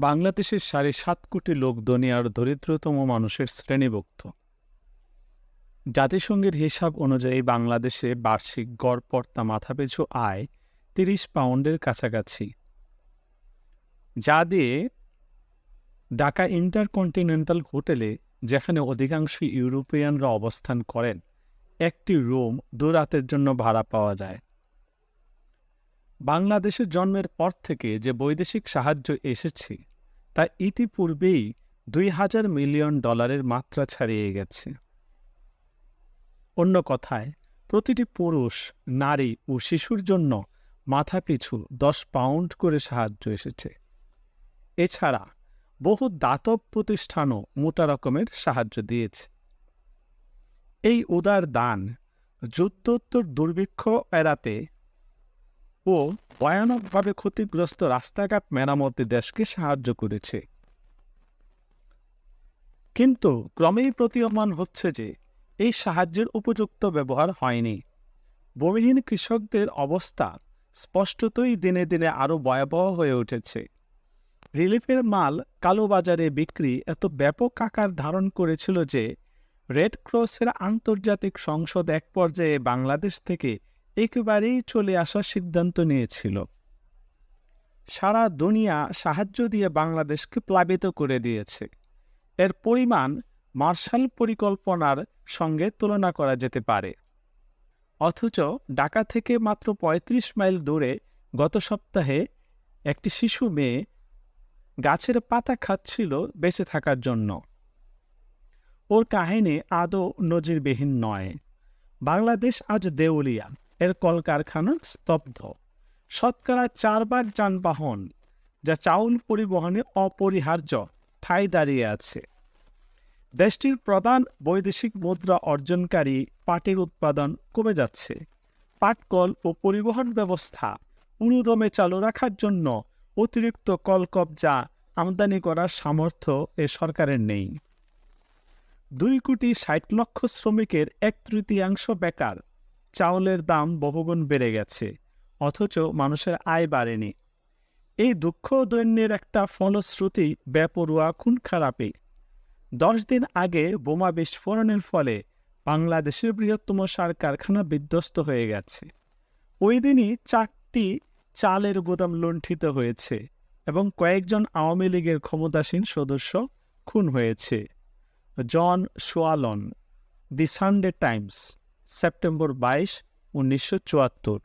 বাংলাদেশের সাড়ে সাত কোটি লোক দুনিয়ার দরিদ্রতম মানুষের শ্রেণীভুক্ত। জাতিসংঘের হিসাব অনুযায়ী বাংলাদেশে বার্ষিক গড় পর্তা মাথাপিছু আয় তিরিশ পাউন্ডের কাছাকাছি। যা দিয়ে ঢাকা ইন্টারকন্টিনেন্টাল হোটেলে, যেখানে অধিকাংশ ইউরোপিয়ানরা অবস্থান করেন, একটি রুম দু রাতের জন্য ভাড়া পাওয়া যায়। বাংলাদেশের জন্মের পর থেকে যে বৈদেশিক সাহায্য এসেছে তা ইতিপূর্বেই দুই হাজার মিলিয়ন ডলারের মাত্রা ছাড়িয়ে গেছে। অন্য কথায়, প্রতিটি পুরুষ, নারী ও শিশুর জন্য মাথাপিছু দশ পাউন্ড করে সাহায্য এসেছে। এছাড়া বহু দাতব প্রতিষ্ঠানও মোটা রকমের সাহায্য দিয়েছে। এই উদার দান যুদ্ধোত্তর দুর্ভিক্ষ এড়াতে ও ভয়ানকভাবে ক্ষতিগ্রস্ত রাস্তাঘাট মেরামতে দেশকে সাহায্য করেছে। কিন্তু ক্রমেই প্রতীয়মান হচ্ছে যে এই সাহায্যের উপযুক্ত ব্যবহার হয়নি। ভূমিহীন কৃষকদের অবস্থা স্পষ্টতই দিনে দিনে আরও ভয়াবহ হয়ে উঠেছে। রিলিফের মাল কালোবাজারে বিক্রি এত ব্যাপক আকার ধারণ করেছিল যে রেড ক্রসের আন্তর্জাতিক সংসদ এক পর্যায়ে বাংলাদেশ থেকে একেবারেই চলে আসার সিদ্ধান্ত নিয়েছিল। সারা দুনিয়া সাহায্য দিয়ে বাংলাদেশকে প্লাবিত করে দিয়েছে। এর পরিমাণ মার্শাল পরিকল্পনার সঙ্গে তুলনা করা যেতে পারে। অথচ ঢাকা থেকে মাত্র ৩৫ মাইল দূরে গত সপ্তাহে একটি শিশু মেয়ে গাছের পাতা খাচ্ছিল বেঁচে থাকার জন্য। ওর কাহিনী আদৌ নজিরবিহীন নয়। বাংলাদেশ আজ দেউলিয়া। এর কলকারখানা স্তব্ধ। শতকরা চারবার যানবাহন, যা চাউল পরিবহনে অপরিহার্য ঠাই দাঁড়িয়ে আছে। দেশটির প্রধান বৈদেশিক মুদ্রা অর্জনকারী পাটের উৎপাদন কমে যাচ্ছে। পাটকল ও পরিবহন ব্যবস্থা পুরোদমে চালু রাখার জন্য অতিরিক্ত কল কবজা আমদানি করার সামর্থ্য এ সরকারের নেই। দুই কোটি ষাট লক্ষ শ্রমিকের এক তৃতীয়াংশ বেকার চাউলের দাম বহুগুণ বেড়ে গেছে, অথচ মানুষের আয় বাড়েনি। এই দুঃখ দৈন্যের একটা ফলশ্রুতি বেপরুয়া খুন খারাপই দশ দিন আগে বোমা বিস্ফোরণের ফলে বাংলাদেশের বৃহত্তম সার কারখানা বিধ্বস্ত হয়ে গেছে। ওই দিনই চারটি চালের গুদাম লুণ্ঠিত হয়েছে এবং কয়েকজন আওয়ামী লীগের ক্ষমতাসীন সদস্য খুন হয়েছে। জন সোয়ালন, দি সানডে টাইমস সেপ্টেম্বর বাইশ উনিশশো চুয়াত্তর।